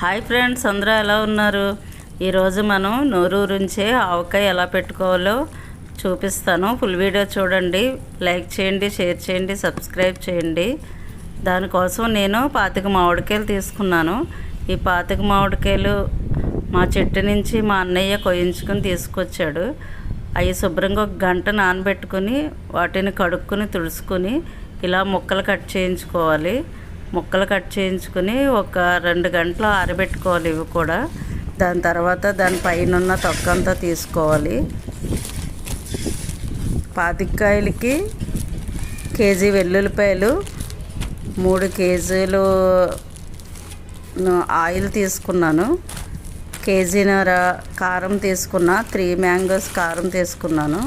Hi friends అందరూ ఎలా ఉన్నారు? ఈరోజు మనం నోరూరుంచే ఆవకాయ ఎలా పెట్టుకోవాలో చూపిస్తాను. ఫుల్ వీడియో చూడండి లైక్ చేయండి షేర్ చేయండి సబ్స్క్రైబ్ చేయండి. దానికోసం నేను పాతిక మామిడికాయలు తీసుకున్నాను. ఈ పాతిక మామిడికాయలు మా చెట్టు నుంచి మా అన్నయ్య కొయించుకుని తీసుకొచ్చాడు. అవి శుభ్రంగా ఒక గంట నానబెట్టుకుని వాటిని కడుక్కుని తుడుచుకుని ఇలా ముక్కలు కట్ చేయించుకోవాలి. ముక్కలు కట్ చేయించుకుని ఒక రెండు గంటలు ఆరబెట్టుకోవాలి ఇవి కూడా. దాని తర్వాత దాని పైన ఉన్న తొక్కంతా తీసుకోవాలి. పాతికాయలకి కేజీ వెల్లుల్లిపాయలు మూడు కేజీలు ఆయిల్ తీసుకున్నాను. కేజీన్నర కారం తీసుకున్నా త్రీ మ్యాంగోస్ కారం తీసుకున్నాను.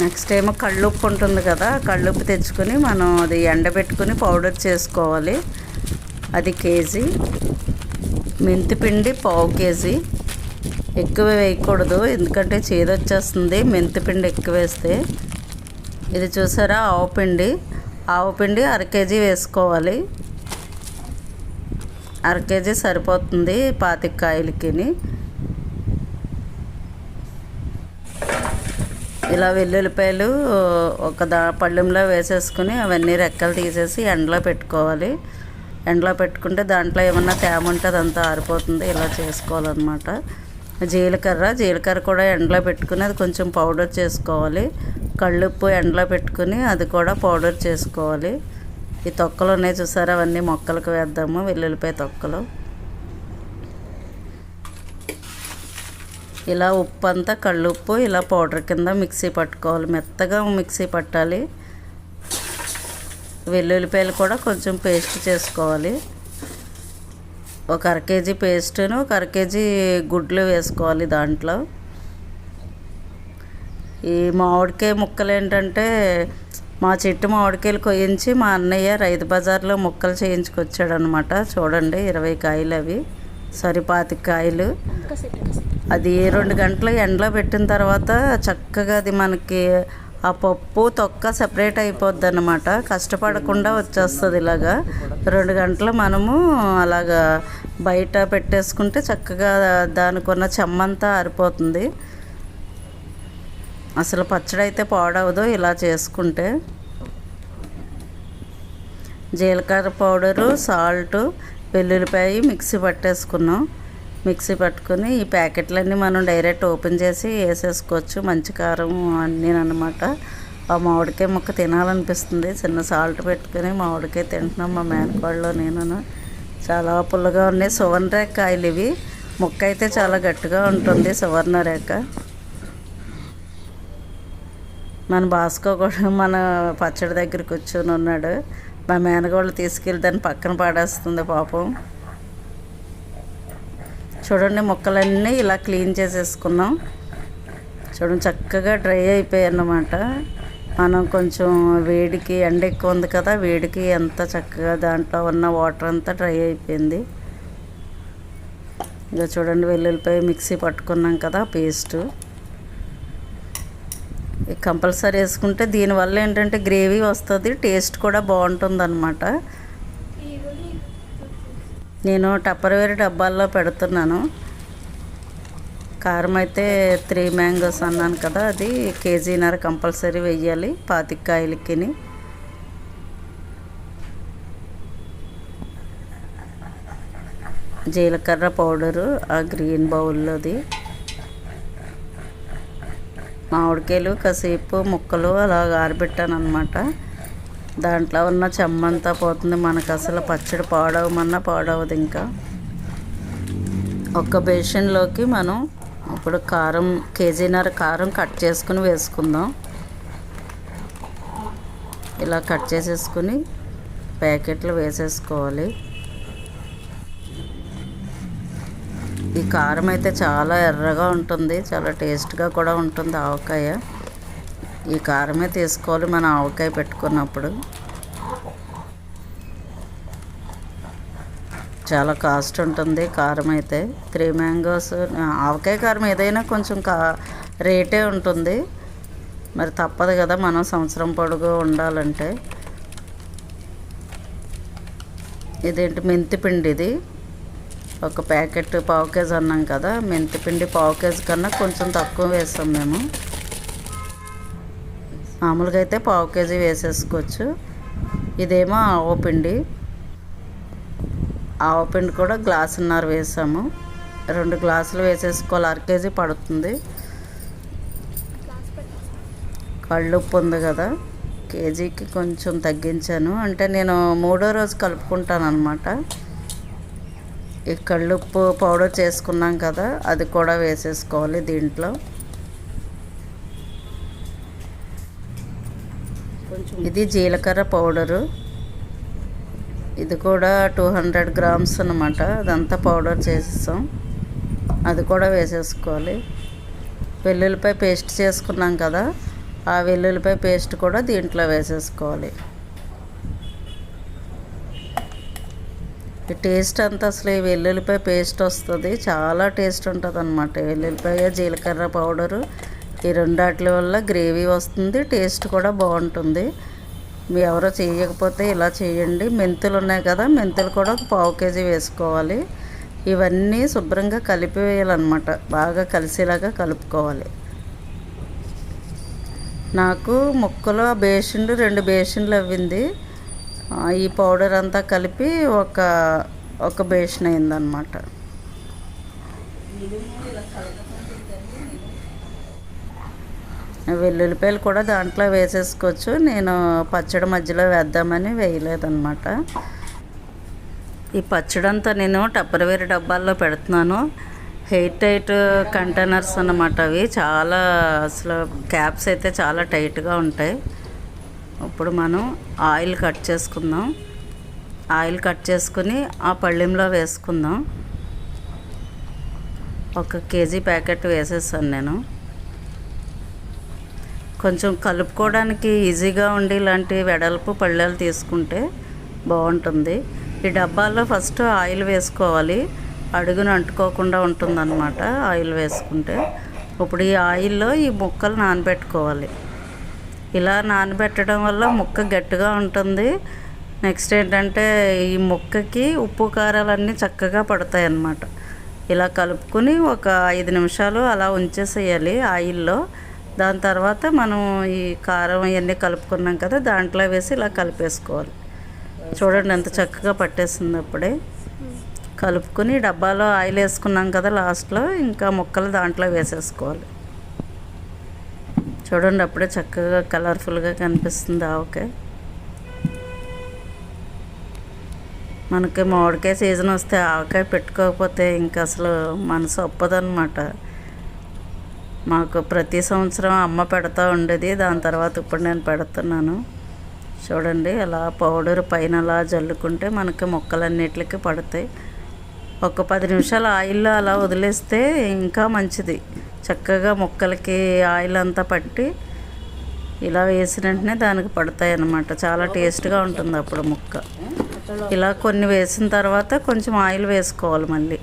నెక్స్ట్ ఏమో కళ్ళుప్పు ఉంటుంది కదా కళ్ళుప్పు తెచ్చుకొని మనం అది ఎండబెట్టుకుని పౌడర్ చేసుకోవాలి. అది కేజీ. మెంతిపిండి పావు కేజీ. ఎక్కువ వేయకూడదు ఎందుకంటే చేదొచ్చేస్తుంది మెంతిపిండి ఎక్కువ వేస్తే. ఇది చూసారా ఆవు పిండి. ఆవు పిండి అర కేజీ వేసుకోవాలి. అర కేజీ సరిపోతుంది పాతిక కాయలకి ఇలా వెల్లుల్లిపాయలు ఒక దా పళ్ళెంలో వేసేసుకుని అవన్నీ రెక్కలు తీసేసి ఎండలో పెట్టుకోవాలి. ఎండలో పెట్టుకుంటే దాంట్లో ఏమన్నా తేమ ఉంటే అదంతా ఆరిపోతుంది. ఇలా చేసుకోవాలన్నమాట. జీలకర్ర జీలకర్ర కూడా ఎండలో పెట్టుకుని అది కొంచెం పౌడర్ చేసుకోవాలి. కళ్ళుప్పు ఎండలో పెట్టుకుని అది కూడా పౌడర్ చేసుకోవాలి. ఈ తొక్కలు ఉన్నాయి చూసారా? అవన్నీ మొక్కలకు వేద్దాము. వెల్లుల్లిపాయ తొక్కలు. ఇలా ఉప్పు అంతా కళ్ళుప్పు ఇలా పౌడర్ కింద మిక్సీ పట్టుకోవాలి. మెత్తగా మిక్సీ పట్టాలి. వెల్లుల్లిపాయలు కూడా కొంచెం పేస్ట్ చేసుకోవాలి. ఒక అర కేజీ పేస్ట్ను ఒక అర కేజీ గుడ్లు వేసుకోవాలి దాంట్లో. ఈ మామిడికాయ ముక్కలు ఏంటంటే మా చెట్టు మామిడికాయలు కొయ్యించి మా అన్నయ్య రైతు బజార్లో ముక్కలు చేయించుకొచ్చాడనమాట చూడండి ఇరవై కాయలు అవి. సరిపాతి కాయలు. అది రెండు గంటలు ఎండలో పెట్టిన తర్వాత చక్కగా అది మనకి ఆ పప్పు తొక్క సెపరేట్ అయిపోద్ది అనమాట కష్టపడకుండా వచ్చేస్తుంది ఇలాగా. రెండు గంటలు మనము అలాగా బయట పెట్టేసుకుంటే చక్కగా దానికున్న చెమ్మంతా ఆరిపోతుంది. అసలు పచ్చడి అయితే పాడవదు ఇలా చేసుకుంటే. జీలకర్ర పౌడరు సాల్ట్ వెల్లుల్లిపాయ మిక్సీ పట్టేసుకున్నాం. మిక్సీ పట్టుకుని ఈ ప్యాకెట్లన్నీ మనం డైరెక్ట్ ఓపెన్ చేసి వేసేసుకోవచ్చు. మంచి కారం అన్నీ అనమాట ఆ మామిడికాయ ముక్క తినాలనిపిస్తుంది. చిన్న సాల్ట్ పెట్టుకుని మామిడికాయ తింటున్నాం మా మేనకోడలో నేను చాలా పుల్లగా ఉన్నాయి. సువర్ణ రేఖ కాయలు ఇవి. ముక్క అయితే చాలా గట్టిగా ఉంటుంది సువర్ణ రేఖ. మన భాస్కో కూడా మన పచ్చడి దగ్గర కూర్చొని ఉన్నాడు. మా మేనగోళ్ళు తీసుకెళ్ళి దాన్ని పక్కన పాడేస్తుంది పాపం. చూడండి మొక్కలన్నీ ఇలా క్లీన్ చేసేసుకున్నాం. చూడండి చక్కగా డ్రై అయిపోయాయి అన్నమాట. మనం కొంచెం వేడికి ఎండ ఎక్కువ ఉంది కదా వేడికి ఎంత చక్కగా దాంట్లో ఉన్న వాటర్ అంతా డ్రై అయిపోయింది. ఇక చూడండి వెల్లుల్లిపాయ మిక్సీ పట్టుకున్నాం కదా పేస్టు. కంపల్సరీ వేసుకుంటే దీనివల్ల ఏంటంటే గ్రేవీ వస్తుంది టేస్ట్ కూడా బాగుంటుంది అనమాట నేను టప్పర్వేర్ డబ్బాల్లో పెడుతున్నాను. కారం అయితే త్రీ మ్యాంగోస్ అన్నాను కదా అది కేజీన్నర కంపల్సరీ వెయ్యాలి పాతికాయలకి జీలకర్ర పౌడరు ఆ గ్రీన్ బౌల్లోది. మామిడికాయలు కాసేపు ముక్కలు అలా ఆరబెట్టాను అనమాట దాంట్లో ఉన్న చెమ్మంతా పోతుంది. మనకు అసలు పచ్చడి పాడవమన్నా పాడవదు ఇంకా. ఒక బేషన్లోకి మనం ఇప్పుడు కారం కేజీన్నర కారం కట్ చేసుకుని వేసుకుందాం. ఇలా కట్ చేసేసుకుని ప్యాకెట్లు వేసేసుకోవాలి. ఈ కారం అయితే చాలా ఎర్రగా ఉంటుంది. చాలా టేస్ట్గా కూడా ఉంటుంది ఆవకాయ. ఈ కారమే తీసుకోవాలి. మనం ఆవకాయ పెట్టుకున్నప్పుడు చాలా కాస్ట్ ఉంటుంది కారం అయితే. త్రీ మ్యాంగోస్ ఆవకాయ కారం ఏదైనా కొంచెం కా రేటే ఉంటుంది. మరి తప్పదు కదా మనం సంవత్సరం పొడుగు ఉండాలంటే. ఇదేంటి మెంతి పిండి ఇది? ఒక ప్యాకెట్ పావు కేజీ అన్నాం కదా. మెంతిపిండి పావు కేజీ కన్నా కొంచెం తక్కువ వేస్తాం మేము. మామూలుగా అయితే పావు కేజీ వేసేసుకోవచ్చు. ఇదేమో ఆవు పిండి. ఆవు పిండి కూడా గ్లాసున్నర వేసాము. రెండు గ్లాసులు వేసేసుకోవాలి. అర కేజీ పడుతుంది. కళ్ళుప్పు ఉంది కదా. కేజీకి కొంచెం తగ్గించాను. అంటే నేను మూడో రోజు కలుపుకుంటాను అనమాట ఈ కళ్ళుప్పు పౌడర్ చేసుకున్నాం కదా అది కూడా వేసేసుకోవాలి దీంట్లో. ఇది జీలకర్ర పౌడరు. ఇది కూడా టూ హండ్రెడ్ గ్రామ్స్ అనమాట అదంతా పౌడర్ చేసేసాం. అది కూడా వేసేసుకోవాలి. వెల్లుల్లిపాయ పేస్ట్ చేసుకున్నాం కదా ఆ వెల్లుల్లిపాయ పేస్ట్ కూడా దీంట్లో వేసేసుకోవాలి. ఈ టేస్ట్ అంతా అసలు ఈ వెల్లుల్లిపాయ పేస్ట్ వస్తుంది. చాలా టేస్ట్ ఉంటుంది అనమాట వెల్లుల్లిపాయ జీలకర్ర పౌడరు ఈ రెండాట్ల వల్ల గ్రేవీ వస్తుంది టేస్ట్ కూడా బాగుంటుంది. మీ ఎవరో చేయకపోతే ఇలా చేయండి. మెంతులు ఉన్నాయి కదా మెంతులు కూడా ఒక పావు కేజీ వేసుకోవాలి. ఇవన్నీ శుభ్రంగా కలిపి వేయాలన్నమాట. బాగా కలిసేలాగా కలుపుకోవాలి. నాకు ముక్కలు బేషన్లు రెండు బేషన్లు అవ్వింది. ఈ పౌడర్ అంతా కలిపి ఒక ఒక బేషన్ అయిందనమాట వెల్లుల్లిపాయలు కూడా దాంట్లో వేసేసుకోవచ్చు. నేను పచ్చడి మధ్యలో వేద్దామని వేయలేదన్నమాట. ఈ పచ్చడి అంతా నేను టప్పరవేరు డబ్బాల్లో పెడుతున్నాను. హెయిర్ టైట్ కంటైనర్స్ అన్నమాట అవి. చాలా అసలు క్యాప్స్ అయితే చాలా టైట్గా ఉంటాయి. ఇప్పుడు మనం ఆయిల్ కట్ చేసుకుందాం. ఆయిల్ కట్ చేసుకుని ఆ పళ్ళెంలో వేసుకుందాం. ఒక కేజీ ప్యాకెట్ వేసేసాను నేను. కొంచెం కలుపుకోవడానికి ఈజీగా ఉండి ఇలాంటి వెడల్పు పళ్ళెలు తీసుకుంటే బాగుంటుంది. ఈ డబ్బాల్లో ఫస్ట్ ఆయిల్ వేసుకోవాలి. అడుగును అంటుకోకుండా ఉంటుందన్నమాట ఆయిల్ వేసుకుంటే. ఇప్పుడు ఈ ఆయిల్లో ఈ ముక్కలు నానబెట్టుకోవాలి. ఇలా నానబెట్టడం వల్ల ముక్క గట్టిగా ఉంటుంది. నెక్స్ట్ ఏంటంటే ఈ ముక్కకి ఉప్పు కారాలన్నీ చక్కగా పడతాయి అన్నమాట ఇలా కలుపుకొని ఒక ఐదు నిమిషాలు అలా ఉంచేసేయాలి ఆయిల్లో. దాని తర్వాత మనం ఈ కారం ఇవన్నీ కలుపుకున్నాం కదా దాంట్లో వేసి ఇలా కలిపేసుకోవాలి. చూడండి ఎంత చక్కగా పట్టేసింది అప్పుడే. కలుపుకొని డబ్బాలో ఆయిల్ వేసుకున్నాం కదా లాస్ట్లో ఇంకా ముక్కలు దాంట్లో వేసేసుకోవాలి. చూడండి అప్పుడే చక్కగా కలర్ఫుల్గా కనిపిస్తుంది ఆవకాయ మనకి మామిడికాయ సీజన్ వస్తే ఆవకాయ పెట్టుకోకపోతే ఇంకా అసలు మనసు ఒప్పదనమాట మాకు ప్రతి సంవత్సరం అమ్మ పెడతా ఉండేది. దాని తర్వాత ఇప్పుడు నేను పెడుతున్నాను. చూడండి అలా పౌడర్ పైన అలా జల్లుకుంటే మనకి మొక్కలన్నిటికి పడతాయి. ఒక పది నిమిషాలు ఆయిల్లో అలా వదిలేస్తే ఇంకా మంచిది. చక్కగా ముక్కలకి ఆయిల్ అంతా పట్టి ఇలా వేసిన వెంటనే దానికి పడతాయి అన్నమాట. చాలా టేస్ట్గా ఉంటుంది అప్పుడు ముక్క. ఇలా కొన్ని వేసిన తర్వాత కొంచెం ఆయిల్ వేసుకోవాలి మళ్ళీ.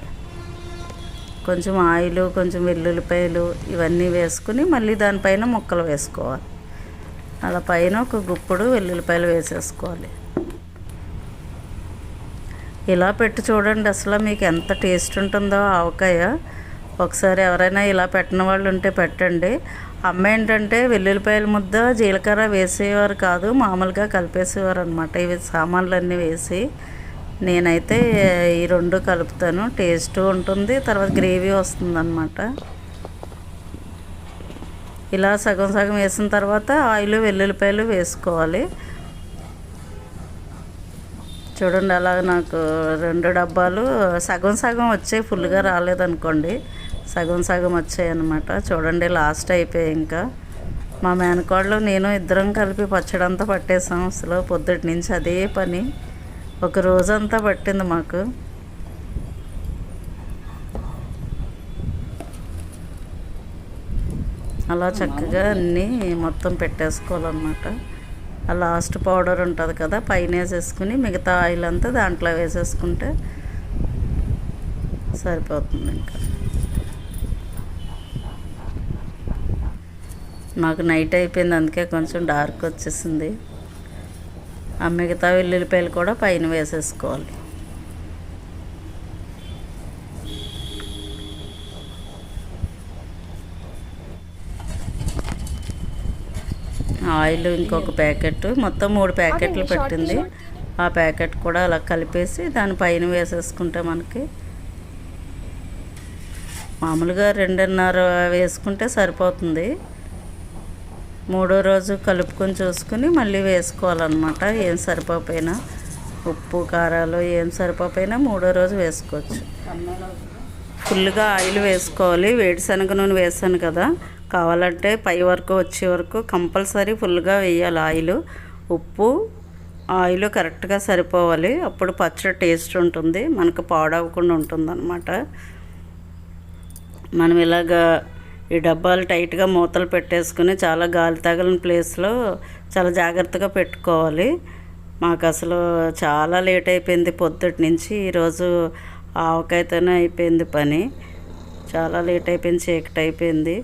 కొంచెం ఆయిల్ కొంచెం వెల్లుల్లిపాయలు ఇవన్నీ వేసుకుని మళ్ళీ దానిపైన ముక్కలు వేసుకోవాలి. అలా పైన ఒక గుప్పుడు వెల్లుల్లిపాయలు వేసేసుకోవాలి. ఇలా పెట్టి చూడండి అసలు మీకు ఎంత టేస్ట్ ఉంటుందో ఆవకాయ. ఒకసారి ఎవరైనా ఇలా పెట్టిన వాళ్ళు ఉంటే పెట్టండి. అమ్మ ఏంటంటే వెల్లుల్లిపాయల ముద్ద జీలకర్ర వేసేవారు కాదు మామూలుగా కలిపేసేవారు అనమాట ఇవి సామాన్లన్నీ వేసి నేనైతే ఈ రెండు కలుపుతాను. టేస్ట్ ఉంటుంది తర్వాత గ్రేవీ వస్తుందన్నమాట. ఇలా సగం సగం వేసిన తర్వాత ఆయిల్ వెల్లుల్లిపాయలు వేసుకోవాలి. చూడండి అలా నాకు రెండు డబ్బాలు సగం సగం వచ్చాయి ఫుల్గా రాలేదనుకోండి. సగం సగం వచ్చాయి అనమాట చూడండి లాస్ట్ అయిపోయాయి ఇంకా. మా మేనకోళ్ళు నేను ఇద్దరం కలిపి పచ్చడంతా పట్టేసాం అసలు పొద్దుటి నుంచి అదే పని. ఒక రోజంతా పట్టింది మాకు. అలా చక్కగా అన్నీ మొత్తం పెట్టేసుకోవాలన్నమాట. ఆ లాస్ట్ పౌడర్ ఉంటుంది కదా పైన వేసేసుకుని మిగతా ఆయిల్ అంతా దాంట్లో వేసేసుకుంటే సరిపోతుంది ఇంకా. మాకు నైట్ అయిపోయింది అందుకే కొంచెం డార్క్ వచ్చేసింది. ఆ మిగతా వెల్లుల్లిపాయలు కూడా పైన వేసేసుకోవాలి. ఆయిల్ ఇంకొక ప్యాకెట్ మొత్తం మూడు ప్యాకెట్లు పెట్టింది. ఆ ప్యాకెట్ కూడా అలా కలిపేసి దాని పైన వేసేసుకుంటే మనకి మామూలుగా రెండున్నర వేసుకుంటే సరిపోతుంది. మూడో రోజు కలుపుకొని చూసుకుని మళ్ళీ వేసుకోవాలన్నమాట. ఏం సరిపోపోయినా ఉప్పు కారాలు ఏం సరిపోపోయినా మూడో రోజు వేసుకోవచ్చు. ఫుల్గా ఆయిల్ వేసుకోవాలి. వేడిశనగ నూనె వేసాను కదా. కావాలంటే పై వరకు వచ్చే వరకు కంపల్సరీ ఫుల్గా వేయాలి ఆయిల్. ఉప్పు ఆయిల్ కరెక్ట్గా సరిపోవాలి. అప్పుడు పచ్చడి టేస్ట్ ఉంటుంది. మనకు పాడవకుండా ఉంటుంది అనమాట మనం ఇలాగా ఈ డబ్బాలు టైట్గా మూతలు పెట్టేసుకుని చాలా గాలి తగలని ప్లేస్లో చాలా జాగ్రత్తగా పెట్టుకోవాలి. మాకు అసలు చాలా లేట్ అయిపోయింది పొద్దుటి నుంచి. ఈరోజు ఆవకాయతోనే అయిపోయింది పని. చాలా లేట్ అయిపోయింది చీకటి అయిపోయింది.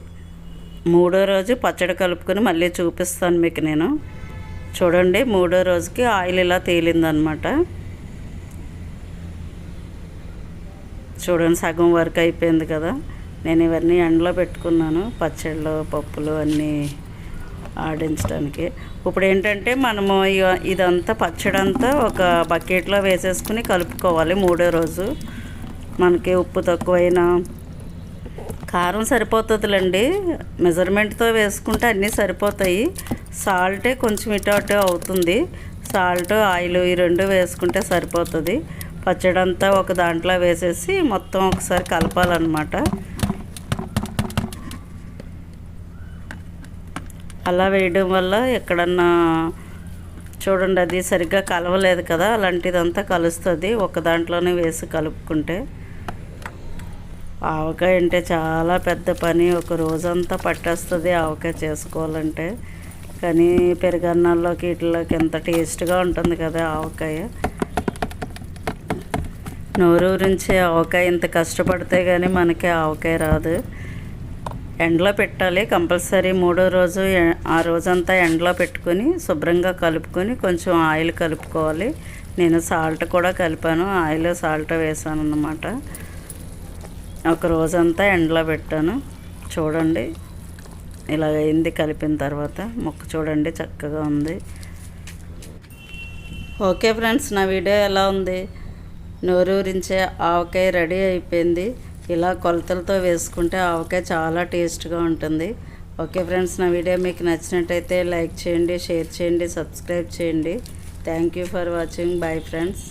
మూడో రోజు పచ్చడి కలుపుకొని మళ్ళీ చూపిస్తాను మీకు నేను. చూడండి మూడో రోజుకి ఆయిల్ ఇలా తేలిందనమాట. చూడండి సగం వరకు అయిపోయింది కదా. నేను ఇవన్నీ ఎండలో పెట్టుకున్నాను పచ్చళ్ళు పప్పులు అన్నీ ఆడించడానికి. ఇప్పుడు ఏంటంటే మనము ఇదంతా పచ్చడంతా ఒక బకెట్లో వేసేసుకుని కలుపుకోవాలి మూడో రోజు. మనకి ఉప్పు తక్కువైనా కారం సరిపోతుందిలేండి. మెజర్మెంట్తో వేసుకుంటే అన్నీ సరిపోతాయి. సాల్టే కొంచెం ఇటు అటు అవుతుంది. సాల్ట్ ఆయిల్ ఈ రెండు వేసుకుంటే సరిపోతుంది. పచ్చడి అంతా ఒక దాంట్లో వేసేసి మొత్తం ఒకసారి కలపాలన్నమాట. అలా వేయడం వల్ల ఎక్కడన్నా చూడండి అది సరిగ్గా కలవలేదు కదా అలాంటిదంతా కలుస్తుంది. ఒక దాంట్లోనే వేసి కలుపుకుంటే ఆవకాయ అంటే చాలా పెద్ద పని. ఒక రోజంతా పట్టేస్తుంది ఆవకాయ చేసుకోవాలంటే. కానీ పెరుగన్నాల్లోకి వీటిలోకి ఎంత టేస్ట్గా ఉంటుంది కదా ఆవకాయ. నోరూరించే ఆవకాయ ఇంత కష్టపడితే కానీ మనకి ఆవకాయ రాదు. ఎండలో పెట్టాలి. కంపల్సరీ మూడో రోజు ఆ రోజంతా ఎండలో పెట్టుకొని శుభ్రంగా కలుపుకొని కొంచెం ఆయిల్ కలుపుకోవాలి. నేను సాల్ట్ కూడా కలిపాను. ఆయిల్ సాల్ట్ వేసాను అన్నమాట. ఒక రోజంతా ఎండలో పెట్టాను. చూడండి ఇలా అయింది కలిపిన తర్వాత. మొక్క చూడండి చక్కగా ఉంది. ఓకే ఫ్రెండ్స్ నా వీడియో ఎలా ఉంది? నోరూరించే ఆవకాయ రెడీ అయిపోయింది. ఇలా కొలతలతో వేసుకుంటే ఆవకాయ చాలా టేస్ట్గా ఉంటుంది. ఓకే ఫ్రెండ్స్ నా వీడియో మీకు నచ్చినట్టయితే లైక్ చేయండి షేర్ చేయండి సబ్స్క్రైబ్ చేయండి. Thank you for watching. Bye friends.